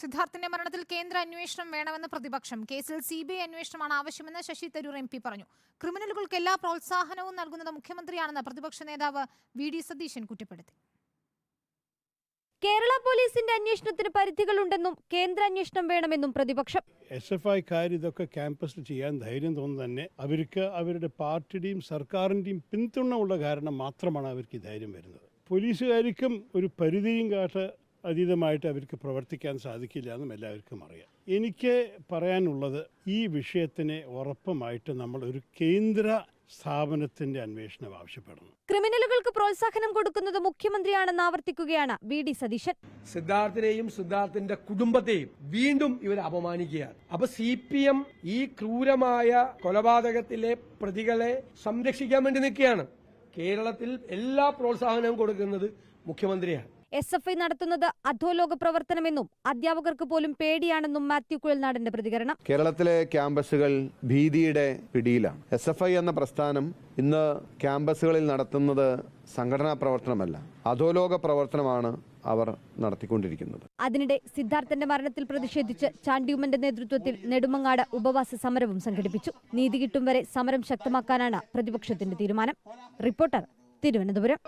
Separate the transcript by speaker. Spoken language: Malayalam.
Speaker 1: സിദ്ധാർത്ഥിന്റെ മരണത്തിൽ കേന്ദ്ര അന്വേഷണം വേണമെന്ന പ്രതിപക്ഷം. കേസിൽ സി ബി ഐ അന്വേഷണമാണ് ആവശ്യമെന്ന് ശശി തരൂർ എം പി പറഞ്ഞു. ക്രിമിനലുകൾക്ക് എല്ലാ പ്രോത്സാഹനവും നൽകുന്നത് മുഖ്യമന്ത്രിയാണെന്ന് പ്രതിപക്ഷ നേതാവ് വി ഡി സതീശൻ കുറ്റപ്പെടുത്തി.
Speaker 2: കേരള പോലീസിന്റെ അന്വേഷണത്തിന് പരിധികളുണ്ടെന്നും കേന്ദ്ര അന്വേഷണം വേണമെന്നും പ്രതിപക്ഷം.
Speaker 3: എസ് എഫ് ഐക്കാർ ഇതൊക്കെ ക്യാമ്പസിൽ ചെയ്യാൻ ധൈര്യം തോന്നുന്നു തന്നെ അവർക്ക് അവരുടെ പാർട്ടിയുടെയും സർക്കാരിന്റെയും പിന്തുണ ഉള്ള കാരണം മാത്രമാണ് അവർക്ക് ഈ ധൈര്യം വരുന്നത്. പോലീസുകാർക്കും ഒരു പരിധിയും കാട്ട് അതീതമായിട്ട് അവർക്ക് പ്രവർത്തിക്കാൻ സാധിക്കില്ല എന്നും എല്ലാവർക്കും അറിയാം. എനിക്ക് പറയാനുള്ളത് ഈ വിഷയത്തിന് ഉറപ്പുമായിട്ട് നമ്മൾ ഒരു കേന്ദ്ര സ്ഥാപനത്തിന്റെ അന്വേഷണം ആവശ്യപ്പെടുന്നു
Speaker 2: ക്രിമിനലുകൾക്ക് പ്രോത്സാഹനം കൊടുക്കുന്നത് മുഖ്യമന്ത്രിയാണെന്ന് ആവർത്തിക്കുകയാണ് വി ഡി സതീശൻ.
Speaker 4: സിദ്ധാർത്ഥിനെയും സിദ്ധാർത്ഥിന്റെ കുടുംബത്തെയും വീണ്ടും ഇവർ അപമാനിക്കുകയാണ്. അപ്പൊ സി പി എം ഈ ക്രൂരമായ കൊലപാതകത്തിലെ പ്രതികളെ സംരക്ഷിക്കാൻ വേണ്ടി നിൽക്കുകയാണ്. കേരളത്തിൽ എല്ലാ പ്രോത്സാഹനവും കൊടുക്കുന്നത് മുഖ്യമന്ത്രിയാണ്.
Speaker 2: എസ് എഫ് ഐ നടത്തുന്നത് അധോലോക പ്രവർത്തനമെന്നും അധ്യാപകർക്ക് പോലും പേടിയാണെന്നും മാത്യു കുഴൽനാടിന്റെ പ്രതികരണം.
Speaker 5: കേരളത്തിലെ ക്യാമ്പസുകൾ ഭീതിയുടെ പിടിയിലാണ്. എസ് എഫ് ഐ എന്ന പ്രസ്ഥാനം ഇന്ന് ക്യാമ്പസുകളിൽ നടത്തുന്നത് സംഘടനാ പ്രവർത്തനമല്ല അധോലോക പ്രവർത്തനമാണ് അവർ നടത്തിക്കൊണ്ടിരിക്കുന്നത്.
Speaker 2: അതിനിടെ സിദ്ധാർത്ഥന്റെ മരണത്തിൽ പ്രതിഷേധിച്ച് ചാണ്ടിയുമ്മന്റെ നേതൃത്വത്തിൽ നെടുമങ്ങാട് ഉപവാസ സമരവും സംഘടിപ്പിച്ചു. നീതി കിട്ടും വരെ സമരം ശക്തമാക്കാനാണ് പ്രതിപക്ഷത്തിന്റെ തീരുമാനം. റിപ്പോർട്ടർ തിരുവനന്തപുരം.